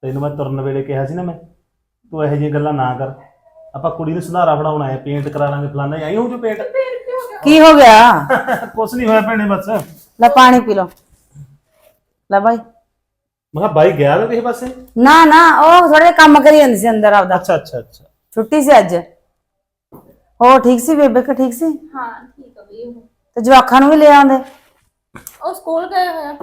ਤੈਨੂੰ ਮੈਂ ਤੁਰਨ ਵੇਲੇ ਕਿਹਾ ਸੀ ਨਾ ਮੈਂ ਤੂੰ ਇਹੋ ਜਿਹੀਆਂ ਗੱਲਾਂ ਨਾ ਕਰ। ਆਪਾਂ ਕੁੜੀ ਨੂੰ ਸੁਧਾਰਾ ਬਣਾਉਣਾ ਹੈ ਪੇਂਟ ਕਰਾ ਲਾਂਗੇ ਫਲਾਣਾ। ਆਈ ਹੋ ਜੋ ਪੇਂਟ ਕੀ ਹੋ ਗਿਆ? ਕੁਛ ਨਹੀਂ ਹੋਇਆ ਭੈਣੇ ਬਸ। ਮੈਂ ਲੈ ਪਾਣੀ ਪੀ ਲਓ। ਲੈ ਬਾਈ। ਕਿਹਾ ਬਾਈ ਗਿਆ ਵਾ ਕਿਸੇ ਪਾਸੇ? ਨਾ ਨਾ ਉਹ ਥੋੜੇ ਕੰਮ ਕਰੀ ਜਾਂਦੀ ਸੀ ਅੰਦਰ ਆਪਦਾ। ਅੱਛਾ ਅੱਛਾ ਅੱਛਾ। ਛੁੱਟੀ ਸੀ ਅੱਜ। ਹੋਰ ਠੀਕ ਸੀ ਬੇਬੇ ਕਿ ਠੀਕ ਸੀ? ਹਾਂ ਠੀਕ ਆ ਵੀ ਉਹ। ਤੇ ਜਵਾਖਾਂ ਨੂੰ ਵੀ ਲੈ ਆਉਂਦੇ? ਉਹ ਸਕੂਲ ਗਏ ਹੋਇਆ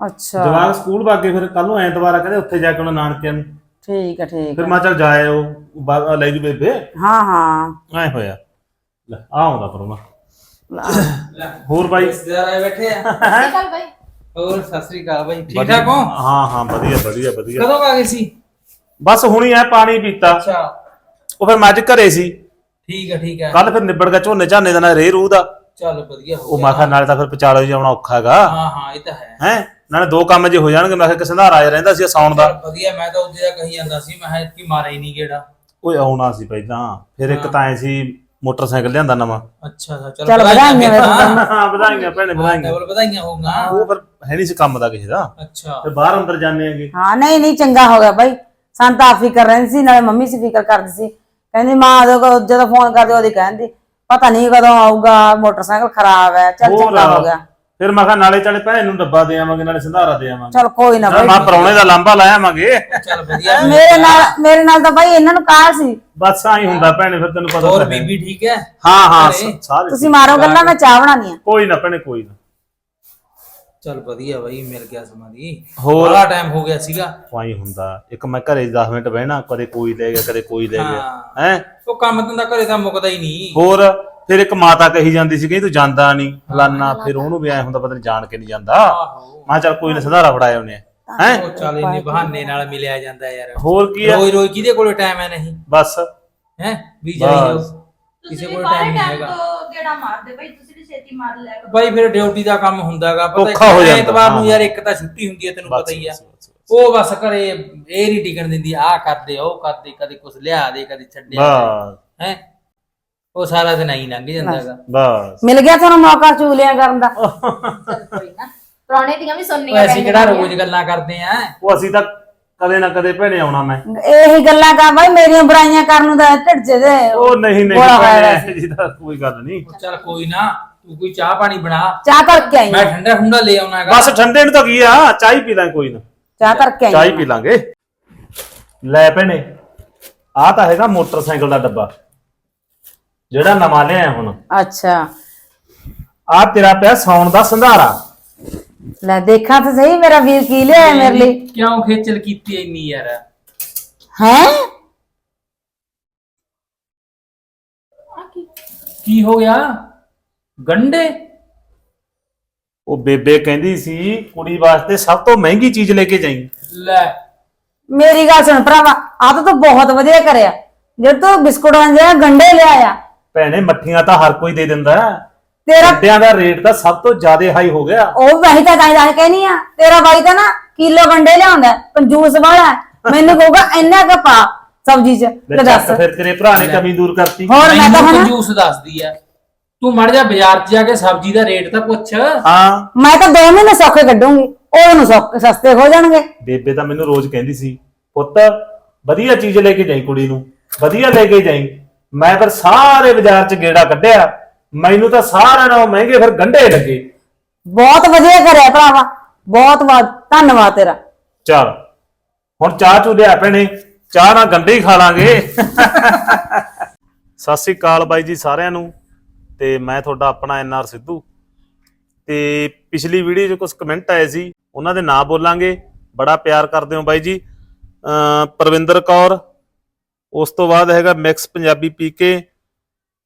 ਅੱਛਾ। ਜਵਾਕ ਸਕੂਲ ਬਾਗੇ ਫਿਰ ਕੱਲ ਨੂੰ ਐਤਵਾਰ ਆ ਕਹਿੰਦੇ ਉੱਥੇ ਜਾ ਕੇ ਉਹਨਾਂ ਨਾਨਕਿਆਂ ਨੂੰ। ਠੀਕ ਹੈ ਠੀਕ ਫਿਰ ਹੈ ਮੈਂ ਚੱਲ ਜਾ ਆਇਓ ਬਾ- ਲੈ ਜੂ ਬੇਬੇ। ਹਾਂ ਹਾਂ। ਐ ਹੋਇਆ। ਲੈ ਆ ਆਉਂਦਾ ਪਰੋਣਾ। ਹੋਰ ਬਾਈ? ਰਿਸ਼ਤੇਦਾਰ ਆਏ ਬੈਠੇ ਆ। ਚੱਲ ਬਾਈ। ਹੋਰ ਸਤਿ ਸ੍ਰੀ ਅਕਾਲ ਬਾਈ। ਠੀਕ ਠਾਕ ਹੋ? ਹਾਂ ਹਾਂ ਵਧੀਆ ਵਧੀਆ ਵਧੀਆ। ਕਦੋਂ ਆ ਗਏ ਸੀ? ਬਸ ਹੁਣੀ ਐ ਪਾਣੀ ਪੀਤਾ। ਅੱਛਾ। ਉਹ ਫਿਰ ਮੈਂ ਅੱਜ ਘਰੇ ਸੀ। ਠੀਕ ਹੈ ਠੀਕ ਹੈ ਕੱਲ ਫਿਰ ਨਿਬੜ ਗਿਆ ਝੋਨੇ ਝਾਨੇ ਦਾ ਨਾਲ ਰੇ ਰੂ ਦਾ। ਚੱਲ ਵਧੀਆ ਹੋ ਉਹ ਮੈਂ ਕਿਹਾ ਨਾਲੇ ਤਾਂ ਫਿਰ ਵਿਚਾਲੇ ਜਾਣਾ ਔਖਾ ਹੈਗਾ। ਹਾਂ ਹਾਂ ਇਹ ਤਾਂ ਹੈ। ਹੈ? ਨਾਲੇ ਦੋ ਕੰਮ ਜੇ ਹੋ ਜਾਣਗੇ ਮੈਂ ਕਿਹਾ ਕਿਸੇ ਦਾ ਰਾਜ ਰਹਿੰਦਾ ਸੀ ਸੌਣ ਦਾ। ਚੱਲ ਵਧੀਆ ਮੈਂ ਤਾਂ ਉਹਦੇ ਦਾ ਕਹੀ ਜਾਂਦਾ ਸੀ ਮੈਂ ਕਿ ਮਾਰੇ ਹੀ ਨਹੀਂ ਗੇੜਾ ਓਏ ਆਉਣਾ ਸੀ ਪਹਿਲਾਂ। ਫਿਰ ਇੱਕ ਤਾਂ ਐ ਸੀ ਮੋਟਰਸਾਈਕਲ ਲਿਆਂਦਾ ਨਵਾਂ। ਅੱਛਾ ਅੱਛਾ ਚੱਲ ਚੱਲ ਵਧਾਈਆਂ ਫਿਰ। ਤਾਂ। ਹਾਂ ਵਧਾਈਆਂ ਭੈਣੇ ਵਧਾਈਆਂ। ਡਬਲ ਵਧਾਈਆਂ ਹੋਗਾ ਉਹ ਫਿਰ ਹੈ ਨਹੀਂ ਸੀ ਕੰਮ ਦਾ ਕਿਸੇ ਦਾ। ਅੱਛਾ। ਫਿਰ ਬਾਹਰ ਅੰਦਰ ਜਾਂਦੇ ਆਂਗੇ ਹਾਂ ਨਹੀਂ ਨਹੀਂ ਚੰਗਾ ਹੋ ਗਿਆ ਬਾਈ। ਸਾਨੂੰ ਤਾਂ ਆਪ ਫਿਕਰ ਰਹਿੰਦੀ ਸੀ ਨਾਲੇ ਮੰਮੀ ਸੀ ਫਿਕਰ ਕਰਦੀ ਸੀ। ਕਹਿੰਦੀ ਮਾਂ ਜਦੋਂ ਜਦੋਂ ਫੋਨ ਕਰਦੇ ਉਹਦੀ ਕਹਿੰਦੀ ਪਤਾ ਨਹੀਂ ਕਦੋਂ ਆਊਗਾ ਮੋਟਰਸਾਈਕਲ ਖਰਾਬ ਹੈ ਚੱਲ ਹੋਰ ਚੰਗਾ ਹੋ ਗਿਆ। ਫਿਰ ਮੈਂ ਕਿਹਾ ਨਾਲੇ ਚਾਲੇ ਭੈਣ ਨੂੰ ਡੱਬਾ ਦੇ ਆਵਾਂਗੇ ਨਾਲੇ ਸੰਧਾਰਾ ਦੇ ਆਵਾਂਗੇ। ਚਲ ਕੋਈ ਨਾ ਬਾਈ ਮਾਂ ਪਰੌਣੇ ਦਾ ਲਾਂਬਾ ਲਾਇਆਵਾਂਗੇ ਚੱਲ ਵਧੀਆ। ਮੇਰੇ ਨਾਲ ਮੇਰੇ ਨਾਲ ਤਾਂ ਬਾਈ ਇਹਨਾਂ ਨੂੰ ਕਾਹ ਸੀ? ਬਸ ਆਈ ਹੁੰਦਾ ਭੈਣੇ ਫਿਰ ਤੈਨੂੰ ਪਤਾ ਹੋਰ ਤਾਂ ਹੈ। ਬੀਬੀ ਠੀਕ ਹੈ? ਹਾਂ ਹਾਂ ਘਰੇ? ਸ- ਸਾਰੇ ਤੁਸੀਂ ਮਾਰੋ ਗੱਲਾਂ ਮੈਂ ਚਾਹ ਬਣਾਉਣੀ ਆ। ਕੋਈ ਨਾ ਭੈਣੇ ਕੋਈ ਨਾ। ਚੱਲ ਵਧੀਆ ਬਾਈ ਮਿਲ ਗਿਆ ਸਮਾਂ ਦੀ। ਹੋਰ? ਬੜਾ ਟਾਈਮ ਹੋ ਗਿਆ ਸੀਗਾ। ਵਾਈ ਹੁੰਦਾ ਇੱਕ ਮੈਂ ਘਰੇ 10 ਮਿੰਟ ਬਹਿਣਾ ਕਦੇ ਕੋਈ ਲੈ ਗਿਆ ਕਦੇ ਕੋਈ ਲੈ ਗਿਆ। ਹਾਂ। ਹੈ? ਉਹ ਕੰਮ ਧੰਦਾ ਘਰੇ ਤਾਂ ਮੁੱਕਦਾ ਹੀ ਨਹੀਂ। ਹੋਰ ਫਿਰ ਇੱਕ ਮਾਤਾ ਕਹੀ ਜਾਂਦੀ ਸੀ ਕਿ ਤੂੰ ਜਾਂਦਾ ਨਹੀਂ। ਫਲਾਨਾ ਫਿਰ ਉਹਨੂੰ ਵੀ ਐ ਹੁੰਦਾ ਪਤਾ ਨਹੀਂ ਜਾਣ ਕੇ ਨਹੀਂ ਜਾਂਦਾ। ਆਹੋ। ਮੈਂ ਕਿਹਾ ਚੱਲ ਕੋਈ ਨਾ ਸੰਧਾਰਾ ਫੜਾਇਆ ਉਹਨੇ। ਹੈ? ਉਹ ਚੱਲ ਇੰਨੇ ਬਹਾਨੇ ਨਾਲ। ਮਿਲਿਆ ਜਾਂਦਾ ਯਾਰ। ਹੋਰ ਕੀ ਆ? ਰੋਜ਼ ਰੋਜ਼ ਕਿਹਦੇ ਕੋਲੇ ਟਾਈਮ ਹੈ ਨਹੀਂ? ਬਸ। ਹੈ? ਵੀ ਜਾਈਓ। ਕਿਸੇ ਕੋਲ ਟਾਈਮ ਨਹੀਂ ਹੈਗਾ। ਗੇੜਾ ਮਾਰਦੇ ਬਾਈ ਤੁਸੀਂ ਵੀ ਛੇਤੀ ਮਾਰ ਲਿਆ ਕਰੋ। ਬਾਈ ਫਿਰ ਡਿਊਟੀ ਦਾ ਕੰਮ ਹੁੰਦਾਗਾ ਪਤਾ ਔਖਾ ਹੋ ਜਾਂਦਾ, ਐਤਵਾਰ ਨੂੰ ਹਾਂ। ਯਾਰ ਇੱਕ ਤਾਂ ਛੁੱਟੀ ਹੁੰਦੀ ਹੈ ਤੈਨੂੰ ਪਤਾ ਹੀ ਆ। ਉਹ ਬਸ ਘਰੇ ਇਹ ਨਹੀਂ ਟਿਕਣ ਦਿੰਦੀ ਆ ਕਰਦੇ ਉਹ ਕਰਦੇ ਕਦੇ ਕੁਛ ਲਿਆ ਦੇ ਕਦੇ ਛੱਡਿਆ ਬਸ। ਹੈ? ਉਹ ਸਾਰਾ ਦਿਨ ਆਈ ਲੰਘ ਜਾਂਦਾਗਾ। ਬਸ। ਮਿਲ ਗਿਆ ਤੁਹਾਨੂੰ ਮੌਕਾ ਚੂਲਿਆਂ ਕਰਨ ਦਾ? ਚੱਲ ਕੋਈ ਨਾ। ਪੁਰਾਣੇ ਦੀਆਂ ਵੀ ਉਹ ਸੁਣਨੀਆਂ ਅਸੀਂ ਕਿਹੜਾ ਰੋਜ਼ ਗੱਲਾਂ ਕਰਦੇ ਆ? ਉਹ ਅਸੀਂ ਤਾਂ ਕਦੇ ਨਾ ਕਦੇ ਭੈਣੇ ਆਉਣਾ ਮੈਂ। ਇਹੀ ਗੱਲਾਂ ਕਰ ਬਾਈ ਮੇਰੀਆਂ ਬੁਰਾਈਆਂ ਕਰਨ ਨੂੰ ਤਾਂ ਢਿੱਡ ਚ ਦੇ ਉਹ ਨਹੀਂ ਨਹੀਂ ਬੋਲਾ ਹੋਇਆ ਭੈਣੇ ਜੀ ਤਾਂ ਕੋਈ ਗੱਲ ਨਹੀਂ। ਚੱਲ ਕੋਈ ਨਾ ਤੂੰ ਕੋਈ ਚਾਹ ਪਾਣੀ ਬਣਾ। ਚਾਹ ਕਰਕੇ ਆਈ ਮੈਂ ਆਂ। ਠੰਡਾ ਠੰਡਾ ਲੈ ਆਉਣਾਗਾ ਬਸ ਠੰਡੇ ਨੂੰ ਤਾਂ ਕੀ ਆ ਚਾਹ ਹੀ ਪੀ ਲਾਂ ਕੋਈ ਨਾ। ਚਾਹ ਕਰਕੇ ਆਈ ਚਾਹ ਹੀ। ਪੀ ਲਾਂਗੇ। ਲੈ ਭੈਣੇ ਆ ਤਾਂ ਹੈਗਾ ਮੋਟਰਸਾਈਕਲ ਦਾ ਡੱਬਾ। ਜਿਹੜਾ ਨਵਾਂ ਲਿਆ ਹੁਣ। ਅੱਛਾ। ਆ ਤੇਰਾ ਪਿਆ ਸੌਣ ਦਾ ਸੰਧਾਰਾ। ਲੈ ਦੇਖਾਂ ਤਾਂ ਸਹੀ ਮੇਰਾ ਵੀਰ ਕੀ ਲਿਆਇਆ ਮੇਰੇ ਲਈ। ਕਿਉਂ ਖੇਚਲ ਕੀਤੀ ਇੰਨੀ ਯਾਰ? ਹੈ? ਕੀ? ਹੋ ਗਿਆ? ਗੰਡੇ? ਉਹ ਬੇਬੇ ਕਹਿੰਦੀ ਸੀ ਕੁੜੀ ਵਾਸਤੇ ਸਭ ਤੋਂ ਮਹਿੰਗੀ ਚੀਜ਼ ਲੈ ਕੇ ਜਾਈਂ। ਲੈ। ਮੇਰੀ ਗੱਲ ਸੁਣ ਭਰਾਵਾ ਆ ਤਾਂ ਤੂੰ ਬਹੁਤ ਵਧੀਆ ਕਰਿਆ। ਜੇ ਤੂੰ ਬਿਸਕੁਟਾਂ ਜਿਹਾ ਗੰਡੇ ਲਿਆਇਆ। ਭੈਣੇ ਮੱਠੀਆਂ ਤਾਂ ਹਰ ਕੋਈ ਦੇ ਦਿੰਦਾ। ਹੈ। ਤੇਰਾ ਗੰਡਿਆਂ ਦਾ ਰੇਟ ਤਾਂ ਸਭ ਤੋਂ ਜ਼ਿਆਦਾ ਹਾਈ ਹੋ ਗਿਆ। ਉਹ ਵਹੀ ਤਾਂ ਤਾਂ ਤਾਂ ਕਹਿਨੀ ਆ। ਤੇਰਾ ਬਾਈ ਤਾਂ ਨਾ ਕਿਲੋ ਗੰਡੇ ਲਿਆਉਂਦਾ ਹੈ, ਕੰਜੂਸ ਵਾਲਾ। ਮੈਨੂੰ ਕਹੂਗਾ ਇੰਨਾ ਕੁ ਪਾ ਸਬਜ਼ੀ ਚ ਲੈ ਦੱਸ। ਫਿਰ ਤੇਰੇ ਭਰਾ ਨੇ ਕਮੀ ਦੂਰ ਕਰਤੀ। ਹੋਰ ਮੈਂ ਤਾਂ ਹੁਣ ਕੰਜੂਸ ਦੱਸਦੀ ਆ। ਤੂੰ ਮੜ ਜਾ ਬਾਜ਼ਾਰ 'ਚ ਜਾ ਕੇ ਸਬਜ਼ੀ ਦਾ ਰੇਟ ਤਾਂ ਪੁੱਛ। ਹਾਂ। ਮੈਂ ਤਾਂ ਦੋ ਮਹੀਨੇ ਸੌਖੇ ਕੱਢੂੰਗੀ। ਉਹ ਨੂੰ ਸੌਖੇ ਸਸਤੇ ਹੋ ਜਾਣਗੇ। ਬੇਬੇ ਤਾਂ ਮੈਨੂੰ ਰੋਜ਼ ਕਹਿੰਦੀ ਸੀ ਪੁੱਤ ਵਧੀਆ ਚੀਜ਼ ਲੈ ਕੇ ਜਾਈ ਕੁੜੀ ਨੂੰ ਵਧੀਆ ਲੈ ਕੇ ਜਾਈ। ਮੈਂ ਫਿਰ ਸਾਰੇ ਬਾਜ਼ਾਰ 'ਚ ਗੇੜਾ ਕੱਢਿਆ। ਮੈਨੂੰ ਤਾਂ ਸਾਰਿਆਂ ਨਾਲੋਂ ਮਹਿੰਗੇ ਫਿਰ ਗੰਢੇ ਲੱਗੇ। ਬਹੁਤ ਵਧੀਆ ਕਰਿਆ ਭਰਾਵਾ ਬਹੁਤ ਬਹੁਤ ਧੰਨਵਾਦ ਤੇਰਾ। ਚਲ ਹੁਣ ਚਾਹ ਚੂ ਲਿਆ ਭੈਣੇ ਚਾਹ ਨਾਲ ਗੰਢੇ ਹੀ ਖਾ ਲਾਂਗੇ। ਸਤਿ ਸ੍ਰੀ ਅਕਾਲ ਬਾਈ ਜੀ ਸਾਰਿਆਂ ਨੂੰ ਤੇ ਮੈਂ ਤੁਹਾਡਾ ਆਪਣਾ ਐਨਆਰ ਸਿੱਧੂ। ਤੇ ਪਿਛਲੀ ਵੀਡੀਓ 'ਚ ਕੁਝ ਕਮੈਂਟ ਆਏ ਸੀ ਉਹਨਾਂ ਦੇ ਨਾਂ ਬੋਲਾਂਗੇ। ਬੜਾ ਪਿਆਰ ਕਰਦੇ ਹੋ ਬਾਈ ਜੀ। ਪਰਵਿੰਦਰ ਕੌਰ ਉਸ ਤੋਂ ਬਾਅਦ ਹੈਗਾ ਮਿਕਸ ਪੰਜਾਬੀ ਪੀਕੇ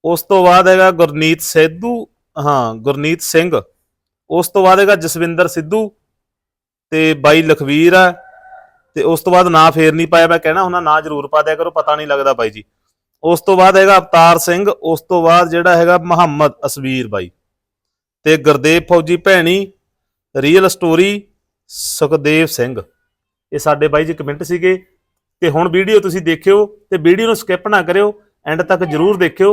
ਉਸ ਤੋਂ ਬਾਅਦ ਹੈਗਾ ਗੁਰਨੀਤ ਸਿੱਧੂ, ਹਾਂ, ਗੁਰਨੀਤ ਸਿੰਘ। ਉਸ ਤੋਂ ਬਾਅਦ ਹੈਗਾ ਜਸਵਿੰਦਰ ਸਿੱਧੂ ਤੇ ਬਾਈ ਲਖਵੀਰ ਆ। ਤੇ ਉਸ ਤੋਂ ਬਾਅਦ ਨਾਂ ਫੇਰ ਨਹੀਂ ਪਾਇਆ, ਮੈਂ ਕਹਿਣਾ ਹੁੰਦਾ ਨਾਂ ਜ਼ਰੂਰ ਪਾ ਦਿਆ ਕਰੋ, ਪਤਾ ਨਹੀਂ ਲੱਗਦਾ ਬਾਈ ਜੀ। ਉਸ ਤੋਂ ਬਾਅਦ ਹੈਗਾ ਅਵਤਾਰ ਸਿੰਘ, ਉਸ ਤੋਂ ਬਾਅਦ ਜਿਹੜਾ ਹੈਗਾ ਮੁਹੰਮਦ ਅਸਵੀਰ ਬਾਈ। ਤੇ ਗੁਰਦੇਵ ਫੌਜੀ ਭੈਣੀ ਰੀਅਲ ਸਟੋਰੀ ਸੁਖਦੇਵ ਸਿੰਘ। ਇਹ ਸਾਡੇ ਬਾਈ ਜੀ ਕਮੈਂਟ ਸੀਗੇ। ਤੇ ਹੁਣ ਵੀਡੀਓ ਤੁਸੀਂ ਦੇਖਿਓ ਤੇ ਵੀਡੀਓ ਨੂੰ ਸਕਿਪ ਨਾ ਕਰਿਓ ਐਂਡ ਤੱਕ ਜਰੂਰ ਦੇਖਿਓ।